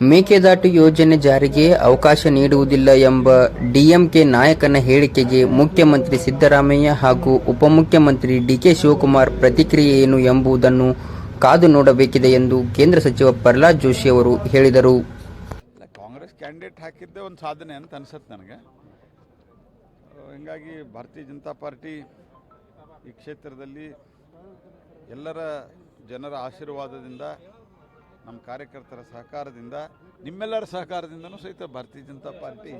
ಮೇಕೆದಾಟು ಯೋಜನೆ ಜಾರಿಗೆ ಅವಕಾಶ ನೀಡುವುದಿಲ್ಲ ಎಂಬ ಡಿಎಂಕೆ ನಾಯಕನ ಹೇಳಿಕೆಗೆ ಮುಖ್ಯಮಂತ್ರಿ ಸಿದ್ದರಾಮಯ್ಯ ಹಾಗೂ ಉಪಮುಖ್ಯಮಂತ್ರಿ ಡಿಕೆ ಶಿವಕುಮಾರ್ ಪ್ರತಿಕ್ರಿಯೆ ಏನು ಎಂಬುದನ್ನು ಕಾದು ನೋಡಬೇಕಿದೆ ಎಂದು ಕೇಂದ್ರ ಸಚಿವ ಪ್ರಹ್ಲಾದ್ ಜೋಶಿ ಅವರು ಹೇಳಿದರು. ಕಾಂಗ್ರೆಸ್ ಕ್ಯಾಂಡಿಡೇಟ್ ಹಾಕಿದ್ದೆ ಒಂದು ಸಾಧನೆ ಅಂತ ಅನ್ಸುತ್ತೆ ನನಗೆ. ಹಿಂಗಾಗಿ ಭಾರತೀಯ ಜನತಾ ಪಾರ್ಟಿ ಈ ಕ್ಷೇತ್ರದಲ್ಲಿ ಎಲ್ಲರ ಜನರ ಆಶೀರ್ವಾದದಿಂದ ನಮ್ಮ ಕಾರ್ಯಕರ್ತರ ಸಹಕಾರದಿಂದ ನಿಮ್ಮೆಲ್ಲರ ಸಹಕಾರದಿಂದನೂ ಸಹಿತ ಭಾರತೀಯ ಜನತಾ ಪಾರ್ಟಿ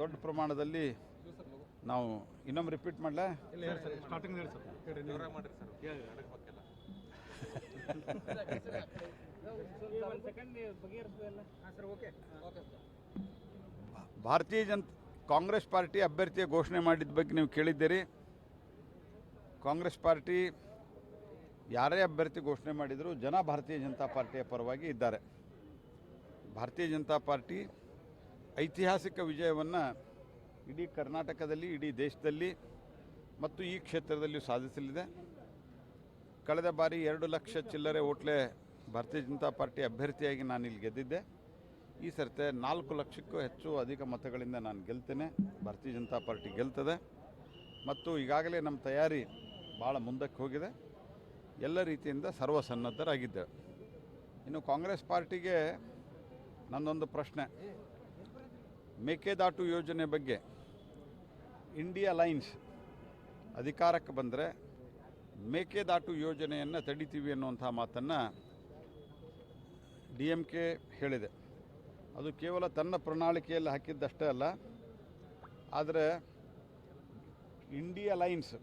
ದೊಡ್ಡ ಪ್ರಮಾಣದಲ್ಲಿ ನಾವು ಇನ್ನೊಮ್ಮೆ ರಿಪೀಟ್ ಮಾಡಲ? ಭಾರತೀಯ ಜನ ಕಾಂಗ್ರೆಸ್ ಪಾರ್ಟಿ ಅಭ್ಯರ್ಥಿಯ ಘೋಷಣೆ ಮಾಡಿದ ಬಗ್ಗೆ ನೀವು ಕೇಳಿದ್ದೀರಿ. ಕಾಂಗ್ರೆಸ್ ಪಾರ್ಟಿ ಯಾರೇ ಅಭ್ಯರ್ಥಿ ಘೋಷಣೆ ಮಾಡಿದರೂ ಜನ ಭಾರತೀಯ ಜನತಾ ಪಾರ್ಟಿಯ ಪರವಾಗಿ ಇದ್ದಾರೆ. ಭಾರತೀಯ ಜನತಾ ಪಾರ್ಟಿ ಐತಿಹಾಸಿಕ ವಿಜಯವನ್ನು ಇಡೀ ಕರ್ನಾಟಕದಲ್ಲಿ, ಇಡೀ ದೇಶದಲ್ಲಿ ಮತ್ತು ಈ ಕ್ಷೇತ್ರದಲ್ಲಿ ಸಾಧಿಸಲಿದೆ. ಕಳೆದ ಬಾರಿ ಎರಡು ಲಕ್ಷ ಚಿಲ್ಲರೆ ಓಟ್ಲೆ ಭಾರತೀಯ ಜನತಾ ಪಾರ್ಟಿ ಅಭ್ಯರ್ಥಿಯಾಗಿ ನಾನು ಇಲ್ಲಿ ಗೆದ್ದಿದ್ದೆ. ಈ ಸರ್ತೆ ನಾಲ್ಕು ಲಕ್ಷಕ್ಕೂ ಹೆಚ್ಚು ಅಧಿಕ ಮತಗಳಿಂದ ನಾನು ಗೆಲ್ತೇನೆ. ಭಾರತೀಯ ಜನತಾ ಪಾರ್ಟಿ ಗೆಲ್ತದೆ. ಮತ್ತು ಈಗಾಗಲೇ ನಮ್ಮ ತಯಾರಿ ಭಾಳ ಮುಂದಕ್ಕೆ ಹೋಗಿದೆ. ಎಲ್ಲ ರೀತಿಯಿಂದ ಸರ್ವಸನ್ನದ್ಧರಾಗಿದ್ದೆ. ಇನ್ನು ಕಾಂಗ್ರೆಸ್ ಪಾರ್ಟಿಗೆ ನನ್ನೊಂದು ಪ್ರಶ್ನೆ. ಮೇಕೆದಾಟು ಯೋಜನೆ ಬಗ್ಗೆ ಇಂಡಿಯಾ ಲೈನ್ಸ್ ಅಧಿಕಾರಕ್ಕೆ ಬಂದರೆ ಮೇಕೆದಾಟು ಯೋಜನೆಯನ್ನು ತಡಿತೀವಿ ಅನ್ನುವಂಥ ಮಾತನ್ನು ಡಿ ಎಂ ಕೆ ಹೇಳಿದೆ. ಅದು ಕೇವಲ ತನ್ನ ಪ್ರಣಾಳಿಕೆಯಲ್ಲಿ ಹಾಕಿದ್ದಷ್ಟೇ ಅಲ್ಲ, ಆದರೆ ಇಂಡಿಯಾ ಲೈನ್ಸ್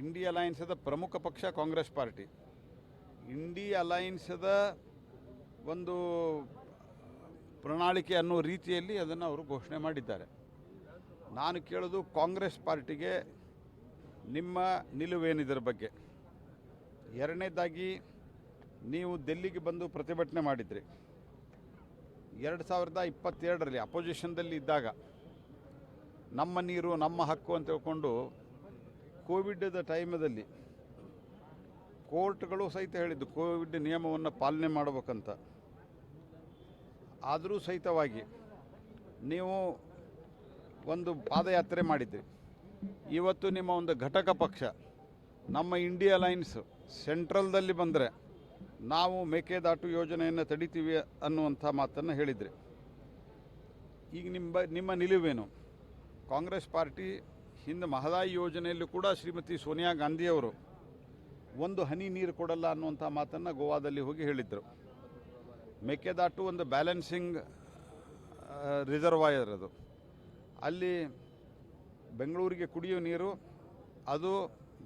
ಇಂಡಿಯಾ ಅಲೈನ್ಸದ ಪ್ರಮುಖ ಪಕ್ಷ ಕಾಂಗ್ರೆಸ್ ಪಾರ್ಟಿ. ಇಂಡಿ ಅಲೈನ್ಸದ ಒಂದು ಪ್ರಣಾಳಿಕೆ ಅನ್ನೋ ರೀತಿಯಲ್ಲಿ ಅದನ್ನು ಅವರು ಘೋಷಣೆ ಮಾಡಿದ್ದಾರೆ. ನಾನು ಕೇಳೋದು ಕಾಂಗ್ರೆಸ್ ಪಾರ್ಟಿಗೆ ನಿಮ್ಮ ನಿಲುವೇನಿದರ ಬಗ್ಗೆ. ಎರಡನೇದಾಗಿ, ನೀವು ದೆಲ್ಲಿಗೆ ಬಂದು ಪ್ರತಿಭಟನೆ ಮಾಡಿದ್ರಿ. ಎರಡು ಸಾವಿರದ ಇಪ್ಪತ್ತೆರಡರಲ್ಲಿ, ಅಪೋಸಿಷನ್ದಲ್ಲಿ ಇದ್ದಾಗ, ನಮ್ಮ ನೀರು, ನಮ್ಮ ಹಕ್ಕು ಅಂತ ತಿಳ್ಕೊಂಡು ಕೋವಿಡ್ದ ಟೈಮದಲ್ಲಿ ಕೋರ್ಟ್ಗಳು ಸಹಿತ ಹೇಳಿದ್ದು ಕೋವಿಡ್ ನಿಯಮವನ್ನು ಪಾಲನೆ ಮಾಡಬೇಕಂತ. ಆದರೂ ಸಹಿತವಾಗಿ ನೀವು ಒಂದು ಪಾದಯಾತ್ರೆ ಮಾಡಿದ್ರಿ. ಇವತ್ತು ನಿಮ್ಮ ಒಂದು ಘಟಕ ಪಕ್ಷ, ನಮ್ಮ ಇಂಡಿಯಾ ಲೈನ್ಸ್ ಸೆಂಟ್ರಲ್ದಲ್ಲಿ ಬಂದರೆ ನಾವು ಮೇಕೆದಾಟು ಯೋಜನೆಯನ್ನು ತಡಿತೀವಿ ಅನ್ನುವಂಥ ಮಾತನ್ನು ಹೇಳಿದ್ರಿ. ಈಗ ನಿಮ್ಮ ನಿಮ್ಮ ನಿಲುವೇನು? ಕಾಂಗ್ರೆಸ್ ಪಾರ್ಟಿ ಹಿಂದೆ ಮಹದಾಯಿ ಯೋಜನೆಯಲ್ಲೂ ಕೂಡ ಶ್ರೀಮತಿ ಸೋನಿಯಾ ಗಾಂಧಿಯವರು ಒಂದು ಹನಿ ನೀರು ಕೊಡಲ್ಲ ಅನ್ನುವಂಥ ಮಾತನ್ನು ಗೋವಾದಲ್ಲಿ ಹೋಗಿ ಹೇಳಿದ್ದರು ಮೇಕೆದಾಟು ಒಂದು ಬ್ಯಾಲೆನ್ಸಿಂಗ್ ರಿಸರ್ವಾಯರ್ ಅದು ಅಲ್ಲಿ ಬೆಂಗಳೂರಿಗೆ ಕುಡಿಯೋ ನೀರು, ಅದು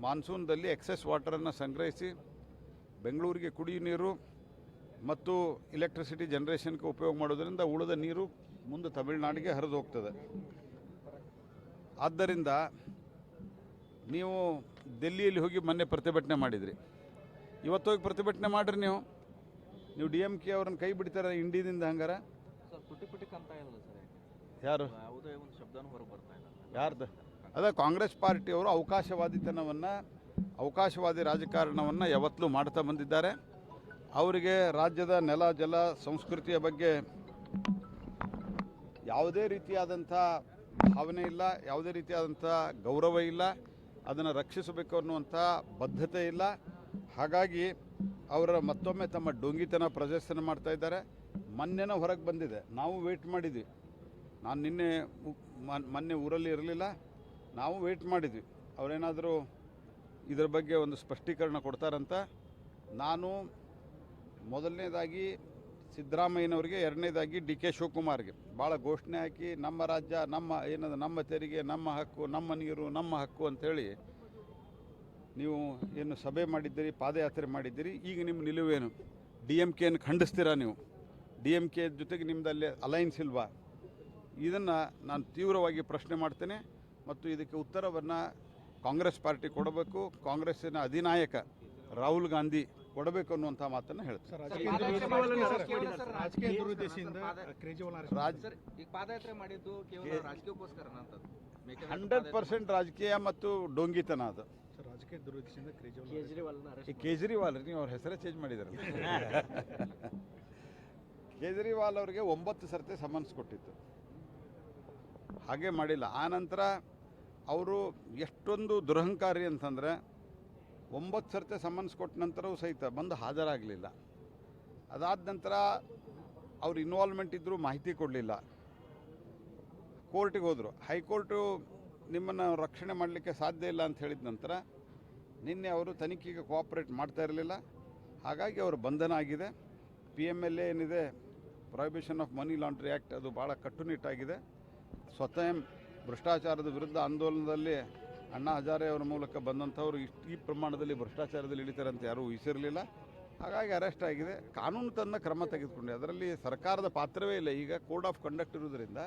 ಮಾನ್ಸೂನ್ದಲ್ಲಿ ಎಕ್ಸೆಸ್ ವಾಟರನ್ನು ಸಂಗ್ರಹಿಸಿ ಬೆಂಗಳೂರಿಗೆ ಕುಡಿಯೋ ನೀರು ಮತ್ತು ಇಲೆಕ್ಟ್ರಿಸಿಟಿ ಜನ್ರೇಷನ್ಗೆ ಉಪಯೋಗ ಮಾಡೋದರಿಂದ ಉಳಿದ ನೀರು ಮುಂದೆ ತಮಿಳುನಾಡಿಗೆ ಹರಿದು ಹೋಗ್ತದೆ. ಆದ್ದರಿಂದ ನೀವು ದಿಲ್ಲಿಯಲ್ಲಿ ಹೋಗಿ ಮೊನ್ನೆ ಪ್ರತಿಭಟನೆ ಮಾಡಿದ್ರಿ. ಇವತ್ತು ಹೋಗಿ ಪ್ರತಿಭಟನೆ ಮಾಡಿರಿ ನೀವು. ನೀವು ಡಿ ಎಂ ಕೆ ಅವ್ರನ್ನ ಕೈ ಬಿಡ್ತಾರೆ ಇಂಡಿಯಿಂದ ಹಂಗಾರ? ಯಾರು? ಯಾರ್ದು? ಅದೇ ಕಾಂಗ್ರೆಸ್ ಪಾರ್ಟಿಯವರು ಅವಕಾಶವಾದಿತನವನ್ನು ಅವಕಾಶವಾದಿ ರಾಜಕಾರಣವನ್ನು ಯಾವತ್ತಲೂ ಮಾಡ್ತಾ ಬಂದಿದ್ದಾರೆ. ಅವರಿಗೆ ರಾಜ್ಯದ ನೆಲ ಜಲ ಸಂಸ್ಕೃತಿಯ ಬಗ್ಗೆ ಯಾವುದೇ ರೀತಿಯಾದಂಥ ಭಾವನೆ ಇಲ್ಲ, ಯಾವುದೇ ರೀತಿಯಾದಂಥ ಗೌರವ ಇಲ್ಲ, ಅದನ್ನು ರಕ್ಷಿಸಬೇಕು ಅನ್ನುವಂಥ ಬದ್ಧತೆ ಇಲ್ಲ. ಹಾಗಾಗಿ ಅವರ ಮತ್ತೊಮ್ಮೆ ತಮ್ಮ ಡೊಂಗಿತನ ಪ್ರದರ್ಶನ ಮಾಡ್ತಾ ಇದ್ದಾರೆ. ಮೊನ್ನೆನ ಹೊರಗೆ ಬಂದಿದೆ. ನಾವು ವೆಯ್ಟ್ ಮಾಡಿದ್ವಿ. ನಾನು ನಿನ್ನೆ ಮೊನ್ನೆ ಊರಲ್ಲಿ ಇರಲಿಲ್ಲ. ನಾವು ವೇಟ್ ಮಾಡಿದ್ವಿ. ಅವರೇನಾದರೂ ಇದರ ಬಗ್ಗೆ ಒಂದು ಸ್ಪಷ್ಟೀಕರಣ ಕೊಡ್ತಾರಂತ? ನಾನು ಮೊದಲನೇದಾಗಿ ಸಿದ್ದರಾಮಯ್ಯನವರಿಗೆ ಎರಡನೇದಾಗಿ ಡಿ ಕೆ ಶಿವಕುಮಾರ್ಗೆ. ಭಾಳ ಘೋಷಣೆ ಹಾಕಿ ನಮ್ಮ ರಾಜ್ಯ, ನಮ್ಮ ಏನದು, ನಮ್ಮ ತೆರಿಗೆ, ನಮ್ಮ ಹಕ್ಕು, ನಮ್ಮ ನೀರು, ನಮ್ಮ ಹಕ್ಕು ಅಂಥೇಳಿ ನೀವು ಏನು ಸಭೆ ಮಾಡಿದ್ದೀರಿ, ಪಾದಯಾತ್ರೆ ಮಾಡಿದ್ದೀರಿ, ಈಗ ನಿಮ್ಮ ನಿಲುವೇನು? ಡಿ ಎಂ ಕೆಯನ್ನು ಖಂಡಿಸ್ತೀರಾ ನೀವು? ಡಿ ಎಂ ಕೆ ಜೊತೆಗೆ ನಿಮ್ಮದಲ್ಲಿ ಅಲೈನ್ಸ್ ಇಲ್ವಾ? ಇದನ್ನು ನಾನು ತೀವ್ರವಾಗಿ ಪ್ರಶ್ನೆ ಮಾಡ್ತೇನೆ ಮತ್ತು ಇದಕ್ಕೆ ಉತ್ತರವನ್ನು ಕಾಂಗ್ರೆಸ್ ಪಾರ್ಟಿ ಕೊಡಬೇಕು. ಕಾಂಗ್ರೆಸ್ಸಿನ ಅಧಿನಾಯಕ ರಾಹುಲ್ ಗಾಂಧಿ ಕೊಡಬೇಕು ಅನ್ನುವಂಥ ಮಾತನ್ನು ಹೇಳ್ತಾರೆ. ಹಂಡ್ರೆಡ್ ಪರ್ಸೆಂಟ್ ರಾಜಕೀಯ ಮತ್ತು ಡೋಂಗಿತನ ಅದು. ಸರ್, ರಾಜಕೀಯ ದುರುದ್ದೇಶದಿಂದ ಕೇಜ್ರಿವಾಲ್ ನೀವು ಅವ್ರ ಹೆಸರೇ ಚೇಂಜ್ ಮಾಡಿದಾರಲ್ಲ. ಕೇಜ್ರಿವಾಲ್ ಅವರಿಗೆ ಒಂಬತ್ತು ಸರ್ತಿ ಸಮನ್ಸ್ ಕೊಟ್ಟಿತ್ತು. ಹಾಗೆ ಮಾಡಿಲ್ಲ. ಆ ನಂತರ ಅವರು ಎಷ್ಟೊಂದು ದುರಹಂಕಾರಿ ಅಂತಂದರೆ ಒಂಬತ್ತು ಸರ್ತೆ ಸಮನ್ಸ್ ಕೊಟ್ಟ ನಂತರವೂ ಸಹಿತ ಬಂದು ಹಾಜರಾಗಲಿಲ್ಲ. ಅದಾದ ನಂತರ ಅವ್ರ ಇನ್ವಾಲ್ವ್ಮೆಂಟ್ ಇದ್ದರೂ ಮಾಹಿತಿ ಕೊಡಲಿಲ್ಲ. ಕೋರ್ಟಿಗೆ ಹೋದರು. ಹೈಕೋರ್ಟು ನಿಮ್ಮನ್ನು ರಕ್ಷಣೆ ಮಾಡಲಿಕ್ಕೆ ಸಾಧ್ಯ ಇಲ್ಲ ಅಂತ ಹೇಳಿದ ನಂತರ ನಿನ್ನೆ ಅವರು ತನಿಖೆಗೆ ಕೋಆಪ್ರೇಟ್ ಮಾಡ್ತಾ ಇರಲಿಲ್ಲ. ಹಾಗಾಗಿ ಅವರು ಬಂಧನ ಆಗಿದೆ. ಪಿ ಎಂ ಎಲ್ ಎ ಏನಿದೆ prohibition of money laundering act ಅದು ಭಾಳ ಕಟ್ಟುನಿಟ್ಟಾಗಿದೆ. ಸ್ವತಃ ಭ್ರಷ್ಟಾಚಾರದ ವಿರುದ್ಧ ಆಂದೋಲನದಲ್ಲಿ ಅಣ್ಣಾ ಹಜಾರೆ ಅವರ ಮೂಲಕ ಬಂದಂಥವ್ರು ಇಷ್ಟು ಈ ಪ್ರಮಾಣದಲ್ಲಿ ಭ್ರಷ್ಟಾಚಾರದಲ್ಲಿ ಇಳಿತಾರೆ ಅಂತ ಯಾರೂ ಊಹಿಸಿರಲಿಲ್ಲ ಹಾಗಾಗಿ ಅರೆಸ್ಟ್ ಆಗಿದೆ. ಕಾನೂನು ತನ್ನ ಕ್ರಮ ತೆಗೆದುಕೊಂಡೆ. ಅದರಲ್ಲಿ ಸರ್ಕಾರದ ಪಾತ್ರವೇ ಇಲ್ಲ. ಈಗ ಕೋಡ್ ಆಫ್ ಕಂಡಕ್ಟ್ ಇರುವುದರಿಂದ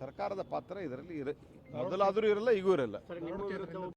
ಸರ್ಕಾರದ ಪಾತ್ರ ಇದರಲ್ಲಿ ಇರ ಮೊದಲಾದರೂ ಇರಲ್ಲ ಈಗೂ ಇರಲ್ಲ.